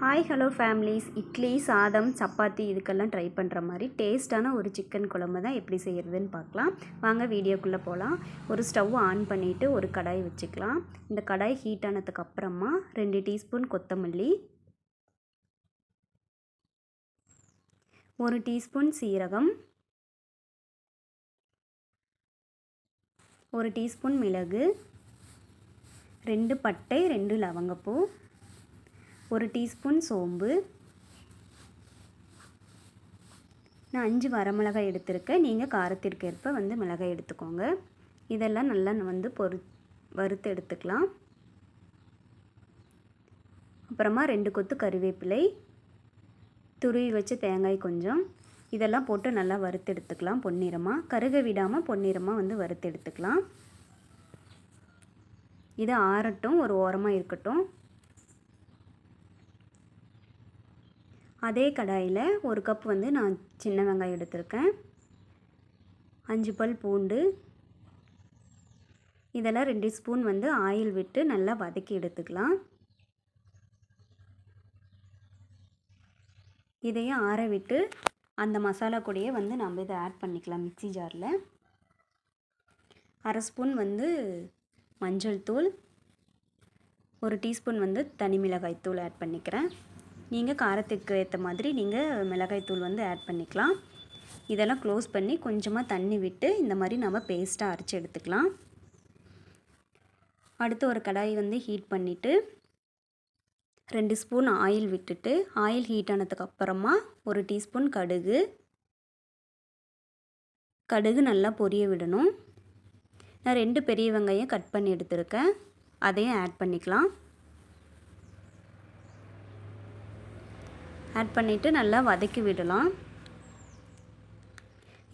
Hi hello families idli சாதம் சப்பாத்தி இதுக்கெல்லாம் try பண்ணுற மாதிரி டேஸ்ட்டான ஒரு சிக்கன் குழம்பு தான் எப்படி செய்கிறதுன்னு பார்க்கலாம். வாங்க வீடியோக்குள்ளே போகலாம் ஒரு ஸ்டவ் ஆன் பண்ணிவிட்டு ஒரு கடாய் வச்சுக்கலாம். இந்த கடாய் ஹீட் ஆனதுக்கு அப்புறமா ரெண்டு டீஸ்பூன் கொத்தமல்லி ஒரு டீஸ்பூன் சீரகம் ஒரு டீஸ்பூன் மிளகு ரெண்டு பட்டை ரெண்டு லவங்கப்பூ ஒரு டீஸ்பூன் சோம்பு. நான் அஞ்சு வரமிளகாய் எடுத்திருக்கேன். நீங்கள் காரத்திற்கு ஏற்ப வந்து மிளகாய் எடுத்துக்கோங்க. இதெல்லாம் நல்லா வந்து பொறு வறுத்து எடுத்துக்கலாம். அப்புறமா ரெண்டு கொத்து கருவேப்பிலை. துருவி வச்சு தேங்காய் கொஞ்சம். இதெல்லாம் போட்டு நல்லா வறுத்து எடுத்துக்கலாம் பொன்னிறமாக கருக விடாமல் பொன்னிறமாக வந்து வறுத்து எடுத்துக்கலாம். இது ஆறட்டும் ஒரு ஓரமாக இருக்கட்டும். அதே கடாயில் ஒரு கப் வந்து நான் சின்ன வெங்காயம் எடுத்திருக்கேன். அஞ்சு பல் பூண்டு. இதெல்லாம் ரெண்டு ஸ்பூன் வந்து ஆயில் விட்டு நல்லா வதக்கி எடுத்துக்கலாம். இதையும் ஆற விட்டு அந்த மசாலா கூடையே வந்து நம்ம இதை ஆட் பண்ணிக்கலாம் மிக்சி ஜாரில். அரை ஸ்பூன் வந்து மஞ்சள் தூள். ஒரு டீஸ்பூன் வந்து தனி மிளகாய் தூள் ஆட் பண்ணிக்கிறேன். நீங்கள் காரத்துக்கு ஏற்ற மாதிரி நீங்கள் மிளகாய்த்தூள் வந்து ஆட் பண்ணிக்கலாம். இதெல்லாம் க்ளோஸ் பண்ணி கொஞ்சமாக தண்ணி விட்டு இந்த மாதிரி நம்ம பேஸ்ட்டாக அரைச்சி எடுத்துக்கலாம். அடுத்து ஒரு கடாய் வந்து ஹீட் பண்ணிவிட்டு ரெண்டு ஸ்பூன் ஆயில் விட்டுட்டு ஆயில் ஹீட் ஆனதுக்கு அப்புறமா ஒரு டீஸ்பூன் கடுகு. கடுகு நல்லா பொரிய விடணும். நான் ரெண்டு பெரிய வெங்காயம் கட் பண்ணி எடுத்துருக்கேன். அதையும் ஆட் பண்ணிக்கலாம். ஆட் பண்ணிவிட்டு நல்லா வதக்கி விடலாம்.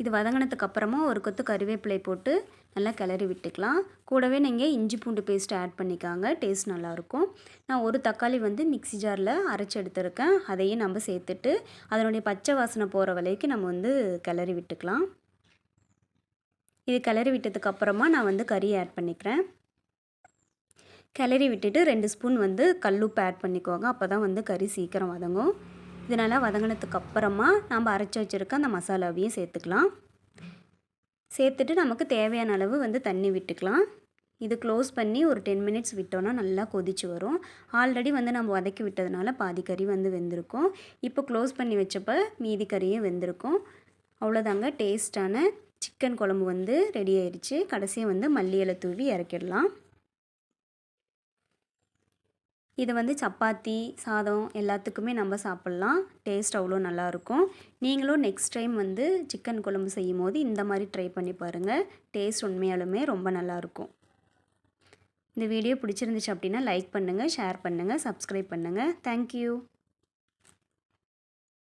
இது வதங்கினதுக்கு அப்புறமா ஒரு கொத்து கறிவேப்பிலை போட்டு நல்லா கிளறி விட்டுக்கலாம். கூடவே நீங்கள் இஞ்சி பூண்டு பேஸ்ட் ஆட் பண்ணிக்காங்க. டேஸ்ட் நல்லாயிருக்கும் நான் ஒரு தக்காளி வந்து மிக்சி ஜாரில் அரைச்சி எடுத்துருக்கேன். அதையும் நம்ம சேர்த்துட்டு அதனுடைய பச்சை வாசனை போகிற வரைக்கும் நம்ம வந்து கிளறி விட்டுக்கலாம். இது கிளறி விட்டதுக்கு அப்புறமா நான் வந்து கறி ஆட் பண்ணிக்கிறேன். கிளறி விட்டுட்டு ரெண்டு ஸ்பூன் வந்து கல்லுப்பு ஆட் பண்ணிக்கோங்க. அப்போ தான் வந்து கறி சீக்கிரம் வதங்கும். இதனால் வதங்கினதுக்கு அப்புறமா நம்ம அரைச்சி வச்சுருக்க அந்த மசாலாவையும் சேர்த்துக்கலாம். சேர்த்துட்டு நமக்கு தேவையான அளவு வந்து தண்ணி விட்டுக்கலாம். இது க்ளோஸ் பண்ணி ஒரு டென் மினிட்ஸ் விட்டோன்னா நல்லா கொதிச்சு வரும். ஆல்ரெடி வந்து நம்ம வதக்கி விட்டதுனால பாதி கறி வந்து வெந்திருக்கும். இப்போ க்ளோஸ் பண்ணி வச்சப்போ மீதி கறியும் வெந்திருக்கும். அவ்வளோதாங்க டேஸ்ட்டான சிக்கன் குழம்பு வந்து ரெடி ஆயிடுச்சு கடைசியாக வந்து மல்லி இலை தூவி இறக்கிடலாம். இதை வந்து சப்பாத்தி சாதம் எல்லாத்துக்குமே நம்ம சாப்பிட்லாம். டேஸ்ட் அவ்வளோ நல்லாயிருக்கும். நீங்களும் நெக்ஸ்ட் டைம் வந்து சிக்கன் குழம்பு செய்யும் போது இந்த மாதிரி ட்ரை பண்ணி பாருங்கள் டேஸ்ட் உண்மையாலுமே ரொம்ப நல்லாயிருக்கும். இந்த வீடியோ பிடிச்சிருந்துச்சு அப்படின்னா லைக் பண்ணுங்கள் ஷேர் பண்ணுங்கள் சப்ஸ்கிரைப் பண்ணுங்கள் தேங்க்யூ